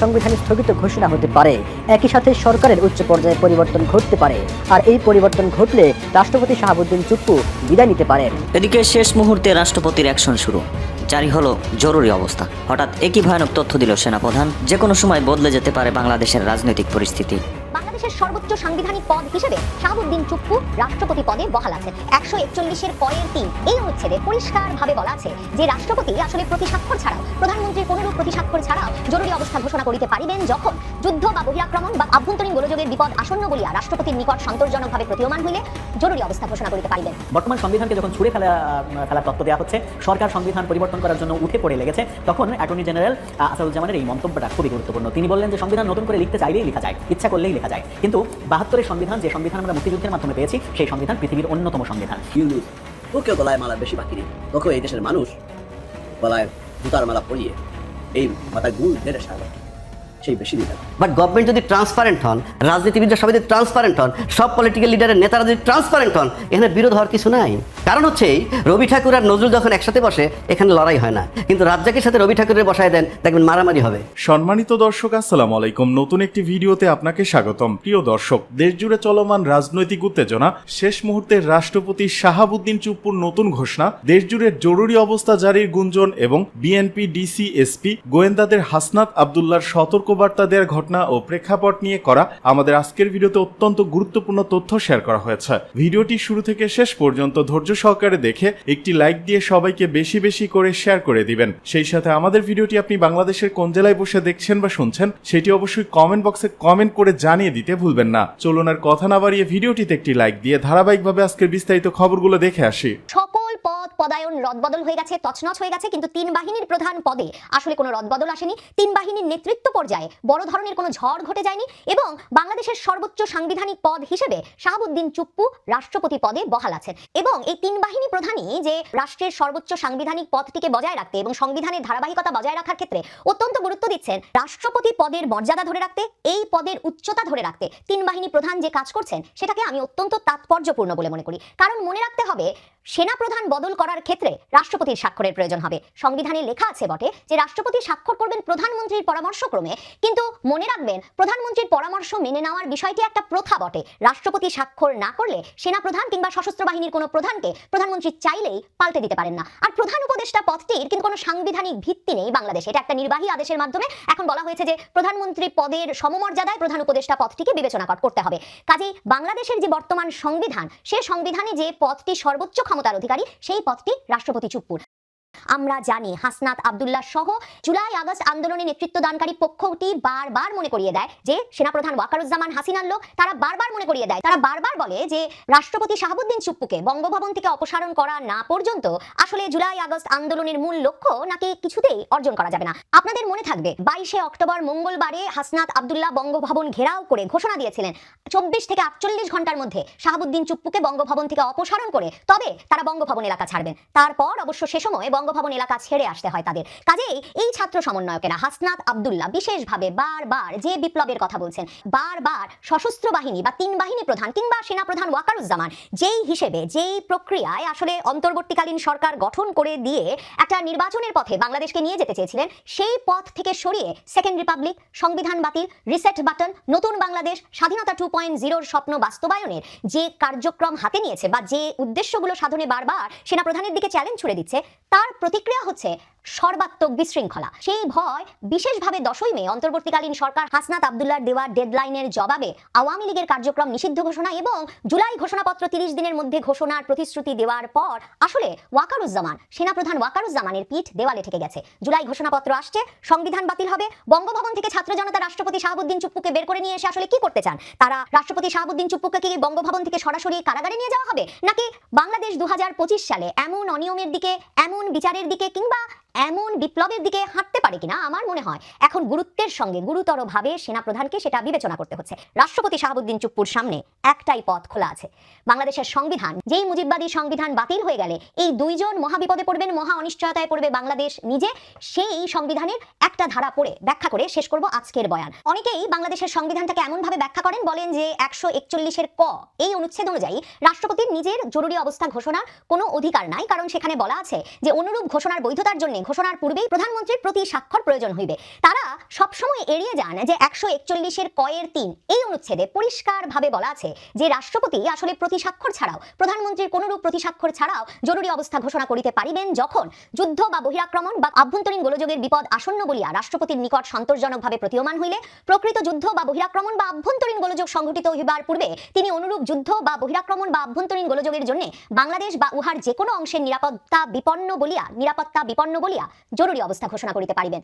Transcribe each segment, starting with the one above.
সংবিধান স্থগিত ঘোষণা হতে পারে। একই সাথে সরকারের উচ্চ পর্যায়ে পরিবর্তন ঘটতে পারে। আর এই পরিবর্তন ঘটলে রাষ্ট্রপতি শাহাবুদ্দিন চুপ্পু বিদায় নিতে পারেন। এদিকে শেষ মুহূর্তে রাষ্ট্রপতির অ্যাকশন শুরু। জারি হলো জরুরি অবস্থা। হঠাৎ একই ভয়ানক তথ্য দিল সেনাপ্রধান। যে কোনো সময় বদলে যেতে পারে বাংলাদেশের রাজনৈতিক পরিস্থিতি। বাংলাদেশের সর্বোচ্চ সাংবিধানিক পদ হিসেবে শাহাবুদ্দিন চুপ্পু রাষ্ট্রপতি পদে বহাল আছেন। একশো একচল্লিশের পরের তিন এই অনুচ্ছেদে পরিষ্কারভাবে বলা আছে যে রাষ্ট্রপতি আসলে প্রতি স্বাক্ষর ছাড়াও, প্রধানমন্ত্রীর কোনরূপ প্রতি ছাড়াও জরুরি অবস্থা ঘোষণা করিতে পারিবেন যখন যুদ্ধ বা বহিরাক্রমণ বা আভ্যন্তরীণ গোলযোগের বিপদ আসন্ন বলিয়া রাষ্ট্রপতির নিকট সন্তোষজনকভাবে প্রতীয়মান হইলে জরুরি অবস্থা ঘোষণা করিতে পারিবেন। বর্তমান সংবিধানকে যখন ছুড়ে ফেলা, ফেলার তত্ত্ব দেওয়া হচ্ছে, সরকার সংবিধান পরিবর্তন করার জন্য উঠে পড়ে লেগেছে, তখন অ্যাটর্নি জেনারেল আসাদুজ্জামানের এই মন্তব্যটা খুবই গুরুত্বপূর্ণ। তিনি বললেন যে সংবিধান নতুন করে লিখতে চাইলেই লেখা যায়, ইচ্ছা করলেই লেখা যায়। কিন্তু বাহাত্তরের সংবিধান, যে সংবিধান আমরা মুক্তিযুদ্ধের মাধ্যমে পেয়েছি, সেই সংবিধান পৃথিবীর অন্যতম সংবিধান। ইউনুস ওকে গলায় মালা বেশি বাকি নেই। তোকেও এই দেশের মানুষ গলায় জুতার মালা পরিয়ে এই মাথায় গুল মেরে সারা সেই বেশি দিন বাট গভর্নমেন্ট যদি ট্রান্সপারেন্ট হন, রাজনীতিবিদরা সবাই যদি ট্রান্সপারেন্ট হন, সব পলিটিক্যাল লিডারের নেতারা যদি ট্রান্সপারেন্ট হন, এখানে বিরোধ হওয়ার কিছু নাই। কারণ হচ্ছে রবি ঠাকুর আর নজরুল যখন একসাথে বসে, এখানে লড়াই হয় না। কিন্তু রাজ্জাকের সাথে রবি ঠাকুরের বসায় দেন, দেখবেন মারামারি হবে। সম্মানিত দর্শক, আসসালামু আলাইকুম। নতুন একটি ভিডিওতে আপনাকে স্বাগতম। প্রিয় দর্শক দেশ জুড়ে চলমান রাজনৈতিক উত্তেজনা, শেষ মুহূর্তে রাষ্ট্রপতি শাহাবুদ্দিন চুপ্পুর নতুন ঘোষণা দেশ জুড়ে জরুরি অবস্থা জারির গুঞ্জন এবং বিএনপি, ডিসি, এসপি, গোয়েন্দাদের হাসনাত আবদুল্লার সতর্কবার্তা দেওয়ার ঘটনা ও প্রেক্ষাপট নিয়ে করা আমাদের আজকের ভিডিওতে অত্যন্ত গুরুত্বপূর্ণ তথ্য শেয়ার করা হয়েছে। ভিডিওটি শুরু থেকে শেষ পর্যন্ত ধৈর্য সহকারে দেখে একটি লাইক দিয়ে সবাইকে বেশি বেশি করে শেয়ার করে দিবেন। সেই সাথে আমাদের ভিডিওটি আপনি বাংলাদেশের কোন জেলায় বসে দেখছেন বা শুনছেন, সেটি অবশ্যই কমেন্ট বক্সে কমেন্ট করে জানিয়ে দিতে ভুলবেন না। চলুন আর কথা না বাড়িয়ে ভিডিওটিতে একটি লাইক দিয়ে ধারাবাহিকভাবে আজকের বিস্তারিত খবরগুলো দেখে আসি। সকল পদ পদায়ন রদবদল হয়ে গেছে, তছনছ হয়ে গেছে, কিন্তু তিন বাহিনীর প্রধান পদে আসলে কোনো রদবদল আসেনি। তিন বাহিনীর নেতৃত্ব পর্যায়ে বড় ধরনের কোনো ঝড় ঘটে যায়নি এবং বাংলাদেশের সর্বোচ্চ সাংবিধানিক পদ হিসেবে শাহাবুদ্দিন চুপ্পু রাষ্ট্রপতি পদে বহাল আছেন। এবং এই তিন বাহিনী প্রধানই যে রাষ্ট্রের সর্বোচ্চ সাংবিধানিক পদটিকে বজায় রাখতে এবং সংবিধানের ধারাবাহিকতা বজায় রাখার ক্ষেত্রে অত্যন্ত গুরুত্ব দিচ্ছেন রাষ্ট্রপতি পদের মর্যাদা ধরে রাখতে, এই পদের উচ্চতা ধরে রাখতে তিন বাহিনী প্রধান যে কাজ করছেন, সেটাকে আমি অত্যন্ত তাৎপর্যপূর্ণ বলে মনে করি। কারণ মনে রাখতে হবে সেনা প্রধান বদল করার ক্ষেত্রে রাষ্ট্রপতির স্বাক্ষরের প্রয়োজন হবে। সংবিধানে লেখা আছে বটে যে রাষ্ট্রপতি স্বাক্ষর করবেন প্রধানমন্ত্রীর পরামর্শক্রমে। কিন্তু মনে রাখবেন, প্রধানমন্ত্রীর পরামর্শ মেনে নেওয়ার বিষয়টি একটা প্রথা বটে। রাষ্ট্রপতি স্বাক্ষর না করলে সেনা প্রধান কিংবা সশস্ত্র বাহিনীর কোনো প্রধানকে প্রধানমন্ত্রী চাইলেই পাল্টে দিতে পারেন না। আর প্রধান উপদেষ্টা পদটির কিন্তু কোনো সাংবিধানিক ভিত্তি নেই বাংলাদেশে। এটা একটা নির্বাহী আদেশের মাধ্যমে এখন বলা হয়েছে যে প্রধানমন্ত্রী পদের সমমর্যাদায় প্রধান উপদেষ্টা পদটিকে বিবেচনা কর- করতে হবে। কাজেই বাংলাদেশের যে বর্তমান সংবিধান, সে সংবিধানে যে পদটি সর্বোচ্চ ক্ষমতার অধিকারী সেই পদটি রাষ্ট্রপতি চুপ্পুর। আমরা জানি হাসনাত আবদুল্লাহ সহ জুলাই আগস্ট আন্দোলনে নেতৃত্ব দানকারী পক্ষটি বারবার মনে করিয়ে দেয় যে সেনাপ্রধান ওয়াকারুজ্জামান হাসিনার লোক তারা বারবার মনে করিয়ে দেয়। তারা বারবার বলে যে রাষ্ট্রপতি শাহাবুদ্দিন চুপ্পুকে বঙ্গভবন থেকে অপসারণ করা না পর্যন্ত আসলে জুলাই আগস্ট আন্দোলনের মূল লক্ষ্য নাকি কিছুতেই অর্জন করা যাবে না। আপনাদের মনে থাকবে, বাইশে অক্টোবর মঙ্গলবারে হাসনাত আবদুল্লাহ বঙ্গভবন ঘেরাও করে ঘোষণা দিয়েছিলেন, চব্বিশ থেকে আটচল্লিশ ঘণ্টার মধ্যে শাহাবুদ্দিন চুপ্পুকে বঙ্গভবন থেকে অপসারণ করে তবে তারা বঙ্গভবন এলাকা ছাড়বেন। তারপর অবশ্য সে সময় বঙ্গভবন এলাকা ছেড়ে আসতে হয় তাদের। কাজেই এই ছাত্র সমন্বয়কেরা হাসনাত আবদুল্লাহ বিশেষভাবে বারবার যে বিপ্লবের কথা বলছেন, বারবার সশস্ত্র বাহিনী বা তিন বাহিনী প্রধান কিংবা সেনা প্রধান ওয়াকারুজ্জামান, যেই হিসেবে, যেই প্রক্রিয়ায় আসলে অন্তর্বর্তীকালীন সরকার গঠন করে দিয়ে একটা নির্বাচনের পথে বাংলাদেশকে নিয়ে যেতে চেয়েছিলেন, সেই পথ থেকে সরিয়ে সেকেন্ড রিপাবলিক সংবিধান বাতিল রিসেট বাটন নতুন বাংলাদেশ, স্বাধীনতা টু পয়েন্ট জিরোর স্বপ্ন বাস্তবায়নের যে কার্যক্রম হাতে নিয়েছে বা যে উদ্দেশ্যগুলো সাধনে বারবার সেনাপ্রধানের দিকে চ্যালেঞ্জ ছুড়ে দিচ্ছে, তার প্রতিক্রিয়া হচ্ছে সর্বাত্মক বিশৃঙ্খলা। সেই ভয় বিশেষভাবে দশই মে অন্তর্বর্তীকালীন সরকার হাসনাত আবদুল্লার দেওয়া ডেডলাইনের জবাবে আওয়ামী লীগের কার্যক্রম নিষিদ্ধ ঘোষণা এবং জুলাই ঘোষণাপত্র তিরিশ দিনের মধ্যে ঘোষণার প্রতিশ্রুতি দেওয়ার পর আসলে ওয়াকারুজ্জামান, সেনাপ্রধান ওয়াকারুজ্জামানের পিঠ দেওয়ালে ঠেকে গেছে। জুলাই ঘোষণাপত্র আসছে, সংবিধান বাতিল হবে, বঙ্গভবন থেকে ছাত্র জনতা রাষ্ট্রপতি শাহাবুদ্দিন চুপ্পুকে বের করে নিয়ে এসে আসলে কি করতে চান? তারা রাষ্ট্রপতি শাহাবুদ্দিন চুপ্পুকে কি বঙ্গভবন থেকে সরাসরি কারাগারে নিয়ে যাওয়া হবে? নাকি বাংলাদেশ দু হাজার পঁচিশ সালে এমন অনিয়মের দিকে, এমন বিচারের দিকে কিংবা এমন বিপ্লবের দিকে হাঁটতে পারে কিনা আমার মনে হয় এখন গুরুত্বের সঙ্গে গুরুতরভাবে সেনাপ্রধানকে সেটা বিবেচনা করতে হচ্ছে। রাষ্ট্রপতি শাহাবুদ্দিন চুপ্পুর সামনে একটাই পথ খোলা আছে। বাংলাদেশের সংবিধান, যেই মুজিববাদী সংবিধান বাতিল হয়ে গেলে এই দুইজন মহাবিপদে পড়বেন, মহা অনিশ্চয়তায় পড়বে বাংলাদেশ নিজে, সেই সংবিধানের একটা ধারা পড়ে, ব্যাখ্যা করে শেষ করব আজকের বয়ান। অনেকেই বাংলাদেশের সংবিধানটাকে এমন ভাবে ব্যাখ্যা করেন, বলেন যে একশো একচল্লিশের ক, এই অনুচ্ছেদ অনুযায়ী রাষ্ট্রপতির নিজের জরুরি অবস্থা ঘোষণার কোনো অধিকার নাই, কারণ সেখানে বলা আছে যে অনুরূপ ঘোষণার বৈধতার জন্য ঘোষণার পূর্বেই প্রধানমন্ত্রীর প্রতি স্বাক্ষর প্রয়োজন হইবে। তারা সবসময় এড়িয়ে যান যে একশো একচল্লিশের কয়ের তিন এই অনুচ্ছেদে পরিষ্কারভাবে বলা আছে যে রাষ্ট্রপতি আসলে প্রতি স্বাক্ষর ছাড়াও, প্রধানমন্ত্রীর কোনরূপ প্রতি স্বাক্ষর ছাড়াও জরুরি অবস্থা ঘোষণা করিতে পারিবেন যখন যুদ্ধ বা বহিরাক্রমণ বা আভ্যন্তরীণ গোলযোগের বিপদ আসন্ন বলিয়া রাষ্ট্রপতির নিকট সন্তোষজনকভাবে প্রতীয়মান হইলে, প্রকৃত যুদ্ধ বা বহিরাক্রমণ বা আভ্যন্তরীণ গোলযোগ সংঘটিত হইবার পূর্বে তিনি অনুরূপ যুদ্ধ বা বহিরাক্রমণ বা আভ্যন্তরীণ গোলযোগের জন্য বাংলাদেশ বা উহার যে কোনো অংশের নিরাপত্তা বিপন্ন বলিয়া, নিরাপত্তা বিপন্ন বলিয়া জরুরি অবস্থা ঘোষণা করিতে পারিবেন।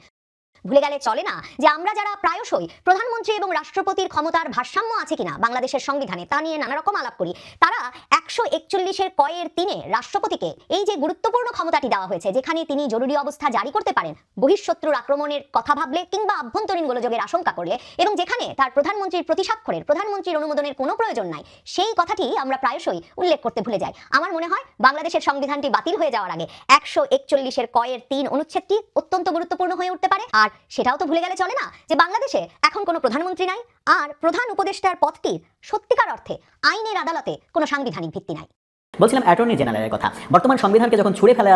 ভুলে গেলে চলে না যে আমরা যারা প্রায়শই প্রধানমন্ত্রী এবং রাষ্ট্রপতির ক্ষমতার ভারসাম্য আছে কিনা বাংলাদেশের সংবিধানে তা নিয়ে নানা রকম আলাপ করি, তারা একশো একচল্লিশের কয়ের তিনে রাষ্ট্রপতিকে এই যে গুরুত্বপূর্ণ ক্ষমতাটি দেওয়া হয়েছে, যেখানে তিনি জরুরি অবস্থা জারি করতে পারেন, বহিঃশত্রুর আক্রমণের কথা ভাবলে কিংবা আভ্যন্তরীণ গোলযোগের আশঙ্কা করলে এবং যেখানে তার প্রধানমন্ত্রীর প্রতিস্বাক্ষরের, প্রধানমন্ত্রীর অনুমোদনের কোনো প্রয়োজন নাই, সেই কথাটি আমরা প্রায়শই উল্লেখ করতে ভুলে যাই। আমার মনে হয় বাংলাদেশের সংবিধানটি বাতিল হয়ে যাওয়ার আগে একশো একচল্লিশের কয়ের তিন অনুচ্ছেদটি অত্যন্ত গুরুত্বপূর্ণ হয়ে উঠতে পারে। আর সেটাও তো ভুলে গেলে চলে না যে বাংলাদেশে এখন কোনো প্রধানমন্ত্রী নাই আর প্রধান উপদেষ্টার পদটির সত্যিকার অর্থে আইনের আদালতে কোনো সাংবিধানিক ভিত্তি নাই। বলছিলাম অ্যাটর্নি জেনারেলের কথা। বর্তমান সংবিধানকে যখন ছুড়ে ফেলা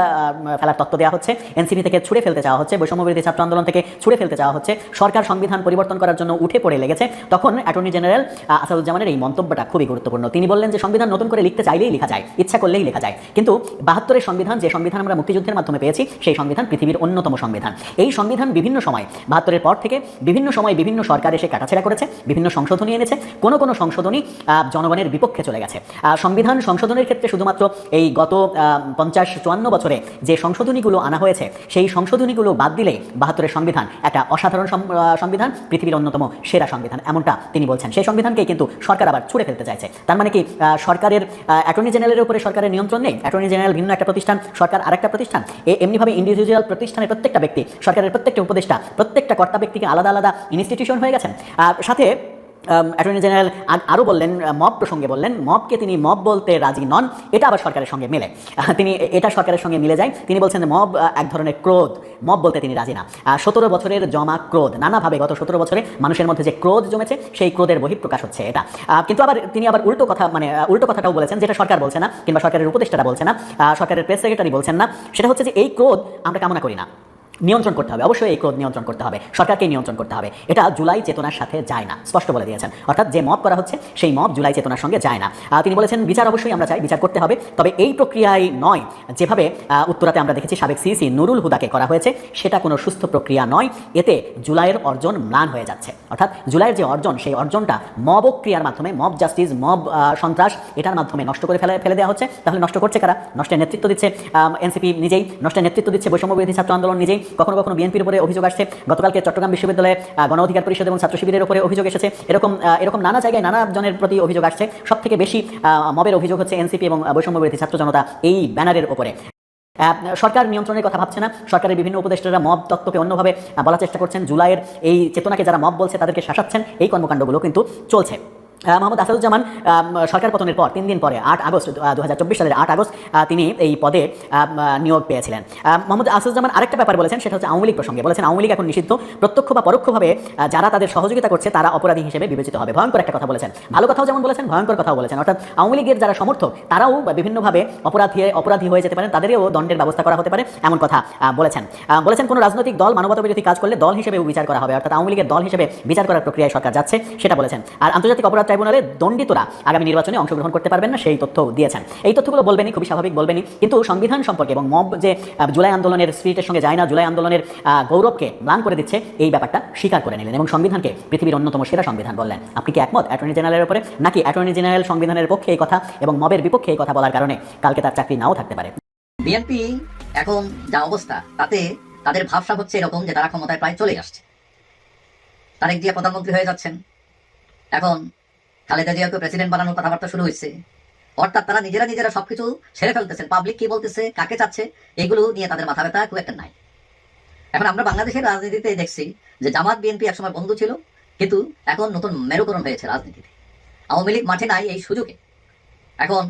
ফেলার তত্ত্ব দেওয়া হচ্ছে, এনসিপি থেকে ছুড়ে ফেলতে চাওয়া হচ্ছে বৈষম্যবিরোধী ছাত্র আন্দোলন থেকে ছুড়ে ফেলতে চাওয়া হচ্ছে, সরকার সংবিধান পরিবর্তন করার জন্য উঠে পড়ে লেগেছে, তখন অ্যাটর্নি জেনারেল আসাদুজ্জামানের এই মন্তব্যটা খুবই গুরুত্বপূর্ণ। তিনি বললেন যে, সংবিধান নতুন করে লিখতে চাইলেই লেখা যায়, ইচ্ছা করলেই লেখা যায়। কিন্তু বাহাত্তরের সংবিধান, যে সংবিধান আমরা মুক্তিযুদ্ধের মাধ্যমে পেয়েছি, সেই সংবিধান পৃথিবীর অন্যতম সংবিধান। এই সংবিধান বিভিন্ন সময়, বাহাত্তরের পর থেকে বিভিন্ন সময় বিভিন্ন সরকার এসে কাটাছেড়া করেছে, বিভিন্ন সংশোধনী এনেছে, কোনো কোনো সংশোধনী জনগণের বিপক্ষে চলে গেছে। সংবিধান সংশোধনের ক্ষেত্রে শুধুমাত্র এই গত পঞ্চাশ চুয়ান্ন বছরে যে সংশোধনীগুলো আনা হয়েছে, সেই সংশোধনীগুলো বাদ দিলে বাহাত্তরের সংবিধান একটা অসাধারণ সংবিধান, পৃথিবীর অন্যতম সেরা সংবিধান, এমনটা তিনি বলছেন। সেই সংবিধানকে কিন্তু সরকার আবার ছুড়ে ফেলতে চাইছে। তার মানে কি সরকারের অ্যাটর্নি জেনারেলের উপরে সরকারের নিয়ন্ত্রণ নেই? অ্যাটর্নি জেনারেল ভিন্ন একটা প্রতিষ্ঠান, সরকার আরেকটা প্রতিষ্ঠান? এমনিভাবে ইন্ডিভিজুয়াল প্রতিষ্ঠানের প্রত্যেকটা ব্যক্তি, সরকারের প্রত্যেকটা উপদেষ্টা, প্রত্যেকটা কর্তা ব্যক্তিকে আলাদা আলাদা ইনস্টিটিউশন হয়ে গেছেন। সাথে অ্যাটর্নি জেনারেল আরও বললেন মব প্রসঙ্গে বললেন, মবকে তিনি মব বলতে রাজি নন, এটা আবার সরকারের সঙ্গে মিলে। তিনি এটা সরকারের সঙ্গে মিলে যায়। তিনি বলছেন যে মব এক ধরনের ক্রোধ, মব বলতে তিনি রাজি না। সতেরো বছরের জমা ক্রোধ, নানাভাবে গত সতেরো বছরে মানুষের মধ্যে যে ক্রোধ জমেছে, সেই ক্রোধের বহিঃপ্রকাশ হচ্ছে এটা। কিন্তু আবার তিনি আবার উল্টো কথা মানে উল্টো কথাটাও বলেছেন, যেটা সরকার বলছে না, কিংবা সরকারের উপদেষ্টারা বলছে না। সরকারের প্রেস সেক্রেটারি বলছেন না। সেটা হচ্ছে যে এই ক্রোধ আমরা কামনা করি না। নিয়ন্ত্রণ করতে হবে। অবশ্যই এই ক্রোধ নিয়ন্ত্রণ করতে হবে। সরকারকে নিয়ন্ত্রণ করতে হবে। এটা জুলাই চেতনার সাথে যায় না, স্পষ্ট বলে দিয়েছেন। অর্থাৎ যে মব করা হচ্ছে, সেই মব জুলাই চেতনার সঙ্গে যায় না। তিনি বলেছেন, বিচার অবশ্যই আমরা চাই, বিচার করতে হবে। তবে এই প্রক্রিয়ায় নয়। যেভাবে উত্তরাতে আমরা দেখেছি, সাবেক সিসি নুরুল হুদাকে করা হয়েছে, সেটা কোনো সুস্থ প্রক্রিয়া নয়। এতে জুলাইয়ের অর্জন ম্লান হয়ে যাচ্ছে। অর্থাৎ জুলাইয়ের যে অর্জন, সেই অর্জনটা মব ক্রিয়ার মাধ্যমে, মব জাস্টিস, মব সন্ত্রাস, এটার মাধ্যমে নষ্ট করে ফেলে ফেলে দেওয়া হচ্ছে। তাহলে নষ্ট করছে কারা? নষ্টের নেতৃত্ব দিচ্ছে এনসিপি নিজেই, নষ্টের নেতৃত্ব দিচ্ছে বৈষম্য ছাত্র আন্দোলন নিজেই। কখনো কখনো বিএনপির উপরে অভিযোগ আসছে। গতকালকে চট্টগ্রাম বিশ্ববিদ্যালয়ে গণ অধিকার পরিষদ এবং ছাত্র শিবিরের উপরে অভিযোগ এসেছে। এরকম এরকম নানা জায়গায় নানা জনের প্রতি অভিযোগ আসছে। সব থেকে বেশি মবের অভিযোগ হচ্ছে এনসিপি এবং বৈষম্য বিরোধী ছাত্র জনতা এই ব্যানারের উপরে। আহ, সরকার নিয়ন্ত্রণের কথা ভাবছে না। সরকারের বিভিন্ন উপদেষ্টারা মব তত্ত্বকে অন্যভাবে বলার চেষ্টা করছেন। জুলাইয়ের এই চেতনাকে যারা মব বলছে তাদেরকে শাসাচ্ছেন। এই কর্মকাণ্ডগুলো কিন্তু চলছে। মোহাম্মদ আসাদুজ্জামান সরকার পতনের পর, তিন দিন পরে, আট আগস্ট দু হাজার চব্বিশ সালের আট আগস্ট তিনি এই পদে নিয়োগ পেয়েছিলেন। মোহাম্মদ আসাদুজ্জামান আরেকটা ব্যাপার বলেছেন, সেটা হচ্ছে আওয়ামী লীগ প্রসঙ্গে। বলেছেন, আওয়ামী লীগ এখন নিষিদ্ধ, প্রত্যক্ষ বা পরোক্ষভাবে যারা তাদের সহযোগিতা করছে, তারা অপরাধী হিসেবে বিবেচিত হবে। ভয়ঙ্কর একটা কথা বলেছেন। ভালো কথাও যেমন বলেছেন, ভয়ঙ্কর কথাও বলেছেন। অর্থাৎ আওয়ামী লীগের যারা সমর্থক, তারাও বিভিন্নভাবে অপরাধী অপরাধী হয়ে যেতে পারেন, তাদেরও দণ্ডের ব্যবস্থা করা হতে পারে, এমন কথা বলেছেন। বলেছেন, কোনো রাজনৈতিক দল মানবতা বিরোধী কাজ করলে দল হিসেবে বিচার করা হবে, অর্থাৎ আওয়ামী লীগের দল হিসেবে বিচার করার প্রক্রিয়ায় সরকার যাচ্ছে, সেটা বলেছেন। আর আন্তর্জাতিক অপরাধ ট্রাইব্যুনালে দণ্ডিতরা আগামী নির্বাচনে অংশগ্রহণ করতে পারবেন না, সেই তথ্য দিয়েছেন। এই তথ্যগুলো বলবেনই, খুবই স্বাভাবিক বলবেনই, কিন্তু সংবিধান সম্পর্কে এবং মব যে জুলাই আন্দোলনের স্পিরিটের সঙ্গে যায় না, জুলাই আন্দোলনের গৌরবকে ম্লান করে দিচ্ছে, এই ব্যাপারটা স্বীকার করে নিলেন এবং সংবিধানকে পৃথিবীর অন্যতম সেরা সংবিধান বললেন। আপনি কি একমত অ্যাটর্নি জেনারেলের উপরে? নাকি অ্যাটর্নি জেনারেল সংবিধানের পক্ষে এই কথা এবং মবের বিপক্ষে এই কথা বলার কারণে কালকে তার চাকরি নাও থাকতে পারে? বিএনপি এখন যা অবস্থা, তাতে তাদের ভাবসা হচ্ছে এরকম যে তারা ক্ষমতায় প্রায় চলে আসছে। তারেক জিয়া প্রধানমন্ত্রী হয়ে যাচ্ছেন। এখন খালেদা জিয়াকে প্রেসিডেন্ট বানানোর কথাবার্তা শুরু হয়েছে। অর্থাৎ তারা নিজেরা নিজেরা সবকিছু ছেড়ে ফেলতেছেন। পাবলিক কি বলতেছে, কাকে চাচ্ছে, এগুলো নিয়ে তাদের মাথা ব্যথা খুব একটা নাই। এখন আমরা বাংলাদেশের রাজনীতিতে দেখছি যে জামাত বিএনপি একসময় বন্ধু ছিল, কিন্তু এখন নতুন মেরুকরণ হয়েছে রাজনীতিতে। আওয়ামী লীগ মাঠে নাই এই সুযোগে। এখন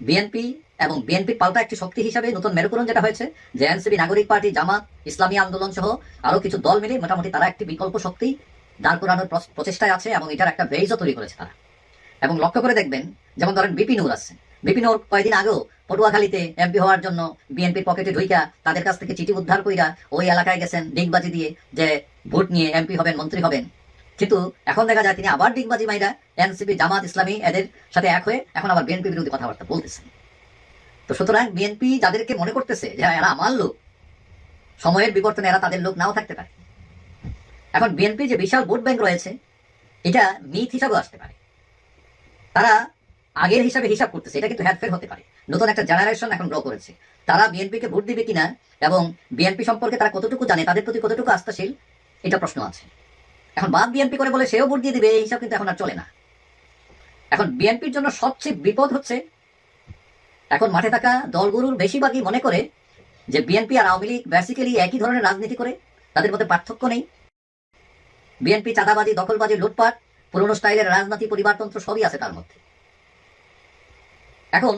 বিএনপি এবং বিএনপির পাল্টা একটি শক্তি হিসাবে নতুন মেরুকরণ যেটা হয়েছে, যে এনসিপি, নাগরিক পার্টি, জামাত, ইসলামী আন্দোলন সহ আরও কিছু দল মিলে মোটামুটি তারা একটি বিকল্প শক্তি দাঁড় করানোর প্রচ- প্রচেষ্টায় আছে এবং এটার একটা বেইজও তৈরি করেছে তারা। এবং লক্ষ্য করে দেখবেন, যেমন ধরেন বিপি নূর আছে। বিপিন কয়েকদিন আগেও পটুয়াখালীতে এমপি হওয়ার জন্য বিএনপির পকেটে ঢুইকা তাদের কাছ থেকে চিঠি উদ্ধার কইরা ওই এলাকায় গেছেন ডিগবাজি দিয়ে যে ভোট নিয়ে এমপি হবেন, মন্ত্রী হবেন। কিন্তু এখন দেখা যায় তিনি আবার ডিগবাজি মাইরা এনসিপি জামাত ইসলামী এদের সাথে এক হয়ে এখন আবার বিএনপি বিরোধী কথাবার্তা বলতেছেন। তো সুতরাং বিএনপি যাদেরকে মনে করতেছে যে এরা আমার লোক, সময়ের বিবর্তনে এরা তাদের লোক নাও থাকতে পারে। এখন বিএনপি যে বিশাল ভোট ব্যাংক রয়েছে, এটা মিথ হিসাবেও আসতে পারে। তারা আগের হিসাবে হিসাব করতেছে, এটা কিন্তু হ্যাটফেল হতে পারে। নতুন একটা জেনারেশন এখন গ্রো করেছে। তারা বিএনপিকে ভোট দিবে কিনা এবং বিএনপি সম্পর্কে তারা কতটুকু জানে, তাদের প্রতি কতটুকু আস্থাশীল, এটা প্রশ্ন আছে। এখন বাদ বিএনপি করে বলে সেও ভোট দিয়ে দিবে, এই হিসাব কিন্তু এখন আর চলে না। এখন বিএনপির জন্য সবচেয়ে বিপদ হচ্ছে, এখন মাঠে থাকা দলগুলোর বেশিরভাগই মনে করে যে বিএনপি আর আওয়ামী লীগ বেসিক্যালি একই ধরনের রাজনীতি করে, তাদের মধ্যে পার্থক্য নেই। বিএনপি চাঁদাবাজি, দখলবাজি, লুটপাট, পুরনো স্টাইলের রাজনীতি, পরিবারতন্ত্র সবই আছে তার মধ্যে। এখন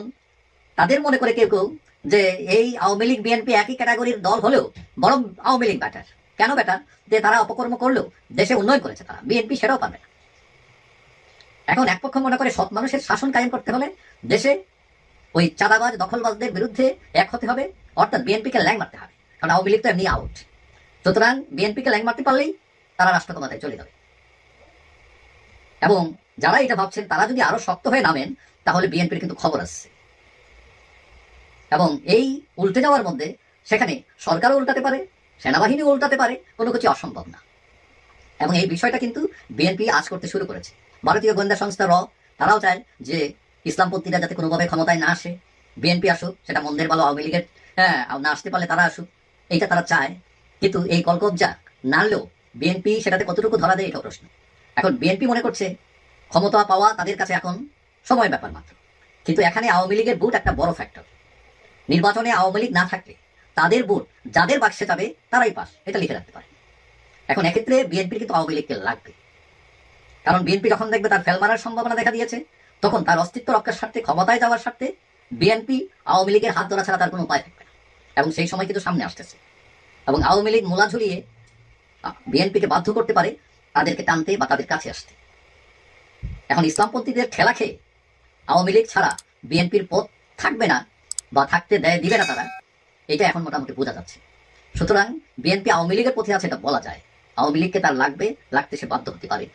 তাদের মনে করে কেউ কেউ যে এই আওয়ামী লীগ, বিএনপি একই ক্যাটাগরির দল হলেও বরং আওয়ামী লীগ ব্যাটার কেন ব্যাটার যে তারা অপকর্ম করলেও দেশে উন্নয়ন করেছে তারা, বিএনপি সেটাও পাবে না। এখন এক পক্ষ মনে করে সৎ মানুষের শাসন কায়েম করতে হলে দেশে ওই চাঁদাবাজ, দখলবাজদের বিরুদ্ধে এক হতে হবে, অর্থাৎ বিএনপিকে ল্যাং মারতে হবে, কারণ আওয়ামী লীগ তো এমনি আউট সুতরাং বিএনপিকে ল্যাং মারতে পারলেই তারা রাষ্ট্র ক্ষমতায় চলে যাবে। এবং যারা এটা ভাবছেন, তারা যদি আরও শক্ত হয়ে নামেন, তাহলে বিএনপির কিন্তু খবর আসছে। এবং এই উল্টে যাওয়ার মধ্যে সেখানে সরকারও উল্টাতে পারে, সেনাবাহিনীও উল্টাতে পারে, কোনো কিছু অসম্ভব না। এবং এই বিষয়টা কিন্তু বিএনপি আজ করতে শুরু করেছে। ভারতীয় গোয়েন্দা সংস্থা র, তারাও চায় যে ইসলামপন্থীরা যাতে কোনোভাবে ক্ষমতায় না আসে। বিএনপি আসুক, সেটা মন্দের ভালো আওয়ামী লীগের হ্যাঁ না আসতে পারলে তারা আসুক। এইটা তারা চায়। কিন্তু এই কলকবজা নাড়লেও বিএনপি সেটাতে কতটুকু ধরা দেয় এটা প্রশ্ন। এখন বিএনপি মনে করছে, ক্ষমতা পাওয়া তাদের কাছে এখন সময় ব্যাপার মাত্র। কিন্তু এখানে আওয়ামী লীগের ভোট একটা বড় ফ্যাক্টর নির্বাচনে আওয়ামী লীগ না থাকলে তাদের ভোট যাদের বাক্সে যাবে তারাই পাস, এটা লিখে রাখতে পারে। এখন এক্ষেত্রে বিএনপির কিন্তু আওয়ামী লীগকে লাগবে। কারণ বিএনপি যখন দেখবে তার ফেল মারার সম্ভাবনা দেখা দিয়েছে, তখন তার অস্তিত্ব রক্ষার স্বার্থে, ক্ষমতায় যাওয়ার স্বার্থে বিএনপি আওয়ামী লীগের হাত ধরা ছাড়া তার কোনো উপায় থাকবে না। এবং সেই সময় কিন্তু সামনে আসতেছে। এবং আওয়ামী লীগ মোলা ঝুলিয়ে বিএনপিকে বাধ্য করতে পারে তাদেরকে টানতে বা তাদের কাছে আসতে। এখন ইসলামপন্থীদের খেলা খেয়ে আওয়ামী লীগ ছাড়া বিএনপির পথ থাকবে না বা থাকতে দেয়, দিবে না তারা, এটা এখন মোটামুটি বোঝা যাচ্ছে। সুতরাং বিএনপি আওয়ামী লীগের পথে আছে এটা বলা যায়। আওয়ামী লীগকে তার লাগবে, লাগতে সে বাধ্য হতে পারে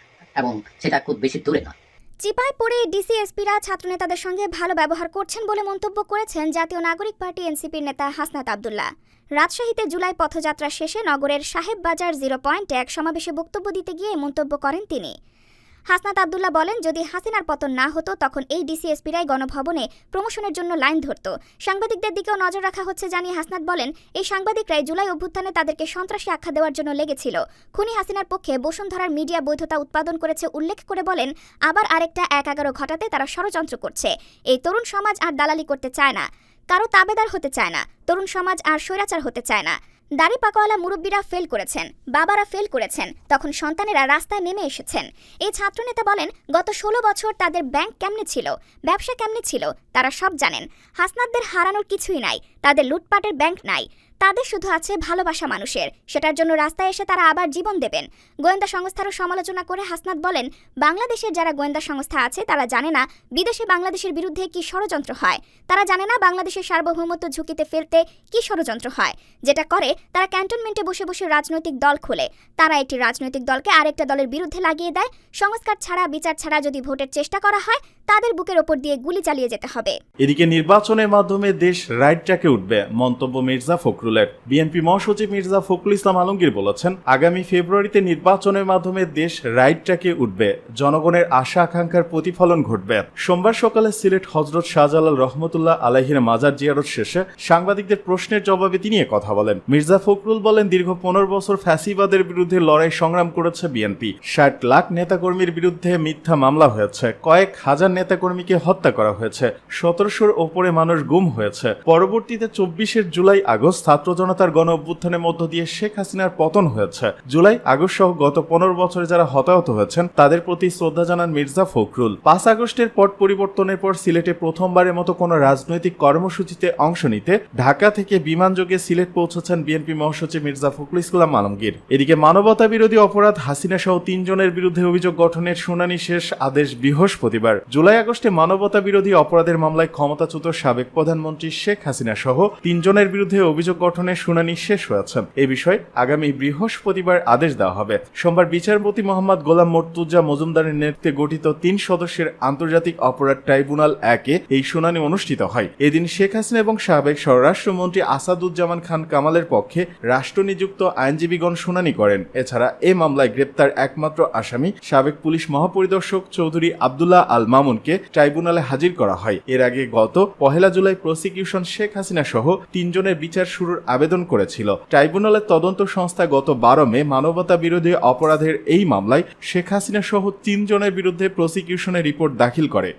এবং সেটা খুব বেশি দূরে নয়। চিপায় পড়ে ডিসিএসপিরা ছাত্রনেতাদের সঙ্গে ভালো ব্যবহার করছেন বলে মন্তব্য করেছেন জাতীয় নাগরিক পার্টি এনসিপির নেতা হাসনাত আবদুল্লাহ। রাজশাহীতে জুলাই পথযাত্রা শেষে নগরের সাহেব বাজার জিরো পয়েন্টে এক সমাবেশে বক্তব্য দিতে গিয়ে মন্তব্য করেন তিনি। হাসনাত আবদুল্লাহ বলেন, যদি হাসিনার পতন না হতো, তখন এই ডিসিএসপিরাই গণভবনে প্রমোশনের জন্য লাইন ধরত। সাংবাদিকদের দিকেও নজর রাখা হচ্ছে জানিয়ে হাসনাত বলেন, এই সাংবাদিকরাই জুলাই অভ্যুত্থানে তাদেরকে সন্ত্রাসী আখ্যা দেওয়ার জন্য লেগেছিল। খুনি হাসিনার পক্ষে বসুন্ধরার মিডিয়া বৈধতা উৎপাদন করেছে উল্লেখ করে বলেন, আবার আরেকটা এক এগারো ঘটাতে তারা ষড়যন্ত্র করছে। এই তরুণ সমাজ আর দালালি করতে চায় না। কারও তাবেদার হতে চায় না। তরুণ সমাজ আর স্বৈরাচার হতে চায় না। দাড়ি পাকওয়ালা মুরব্বীরা ফেল করেছেন, বাবারা ফেল করেছেন, তখন সন্তানেরা রাস্তায় নেমে এসেছেন। এই ছাত্রনেতা বলেন, গত ষোলো বছর তাদের ব্যাংক কেমনে ছিল, ব্যবসা কেমনে ছিল, তারা সব জানেন। হাসনাতদের হারানোর কিছুই নাই, তাদের লুটপাটের ব্যাংক নাই। তাদের শুধু আছে ভালোবাসা মানুষের। সেটার জন্য রাস্তায় এসে তারা আবার জীবন দেবেন। গোয়েন্দা সংস্থারও সমালোচনা করে হাসনাত বলেন, বাংলাদেশের যারা গোয়েন্দা সংস্থা আছে, তারা জানে না বিদেশে বাংলাদেশের বিরুদ্ধে কি ষড়যন্ত্র হয়। তারা জানে না বাংলাদেশের সার্বভৌমত্ব ঝুঁকিতে ফেলতে কি ষড়যন্ত্র হয়। যেটা করে, তারা ক্যান্টনমেন্টে বসে বসে রাজনৈতিক দল খোলে। তারা একটি রাজনৈতিক দলকে আরেকটা দলের বিরুদ্ধে লাগিয়ে দেয়। সংস্কার ছাড়া, বিচার ছাড়া যদি ভোটের চেষ্টা করা হয় তাদের বুকের ওপর দিয়ে গুলি চালিয়ে যেতে হবে। এদিকে নির্বাচনের মাধ্যমে দেশ রাইট ট্র্যাকে উঠবে, মন্তব্য মির্জা ফখরুলের। বিএনপি মহাসচিব মির্জা ফখরুল ইসলাম আলমগীর বলেছেন, আগামী ফেব্রুয়ারিতে নির্বাচনের মাধ্যমে দেশ রাইট ট্র্যাকে উঠবে। জনগণের আশা আকাঙ্ক্ষার প্রতিফলন ঘটবে। সোমবার সকালে সিলেট হজরত শাহজালাল রহমতুল্লাহ আলাহির মাজার জিয়ারত শেষে সাংবাদিকদের প্রশ্নের জবাবে তিনি কথা বলেন। মির্জা ফখরুল বলেন, দীর্ঘ পনেরো বছর ফ্যাসিবাদের বিরুদ্ধে লড়াই সংগ্রাম করেছে বিএনপি। ষাট লাখ নেতাকর্মীর বিরুদ্ধে মিথ্যা মামলা হয়েছে। কয়েক হাজার নেতাকর্মীকে হত্যা করা হয়েছে। সতেরোশোর ওপরে মানুষ গুম হয়েছে। পরবর্তীতে চব্বিশের জুলাই আগস্ট ছাত্র জনতার গণ অভ্যুত্থানের মধ্য দিয়ে শেখ হাসিনার পতন হয়েছে। জুলাই আগস্ট সহ গত পনেরো বছরে যারা হতাহত হয়েছেন, তাদের প্রতি শ্রদ্ধা জানান মির্জা ফখরুল। পাঁচ আগস্টের পট পরিবর্তনের পর সিলেটে প্রথমবারের মতো কোনো রাজনৈতিক কর্মসূচিতে অংশ নিতে ঢাকা থেকে বিমানযোগে সিলেট পৌঁছেছেন বিএনপি মহাসচিব মির্জা ফখরুল ইসলাম আলমগীর। এদিকে মানবতা বিরোধী অপরাধ হাসিনা সহ তিনজনের বিরুদ্ধে অভিযোগ গঠনের শুনানি শেষ আদেশ বৃহস্পতিবার। জুলাই জুলাই আগস্টে মানবতা বিরোধী অপরাধের মামলায় ক্ষমতাচ্যুত সাবেক প্রধানমন্ত্রী শেখ হাসিনা সহ তিনজনের বিরুদ্ধে অভিযোগ গঠনের শুনানি শেষ হয়েছে। এ বিষয়ে আগামী বৃহস্পতিবার আদেশ দেওয়া হবে। সোমবার বিচারপতি মোহাম্মদ গোলাম মর্তুজা মজুমদারের নেতৃত্বে গঠিত তিন সদস্যের আন্তর্জাতিক অপরাধ ট্রাইব্যুনাল একে এই শুনানি অনুষ্ঠিত হয়। এদিন শেখ হাসিনা এবং সাবেক স্বরাষ্ট্রমন্ত্রী আসাদুজ্জামান খান কামালের পক্ষে রাষ্ট্রনিযুক্ত আইনজীবীগণ শুনানি করেন। এছাড়া এ মামলায় গ্রেপ্তার একমাত্র আসামি সাবেক পুলিশ মহাপরিদর্শক চৌধুরী আবদুল্লাহ আল মামুনকে ট্রাইব্যুনালে হাজির করা হয়। এর আগে গত পহেলা জুলাই প্রসিকিউশন শেখ হাসিনা সহ তিনজনের বিচার শুরুর আবেদন করেছিল। ট্রাইব্যুনালের তদন্ত সংস্থা গত বারো মে মানবতা বিরোধী অপরাধের এই মামলায় শেখ হাসিনা সহ তিনজনের বিরুদ্ধে প্রসিকিউশনের রিপোর্ট দাখিল করে।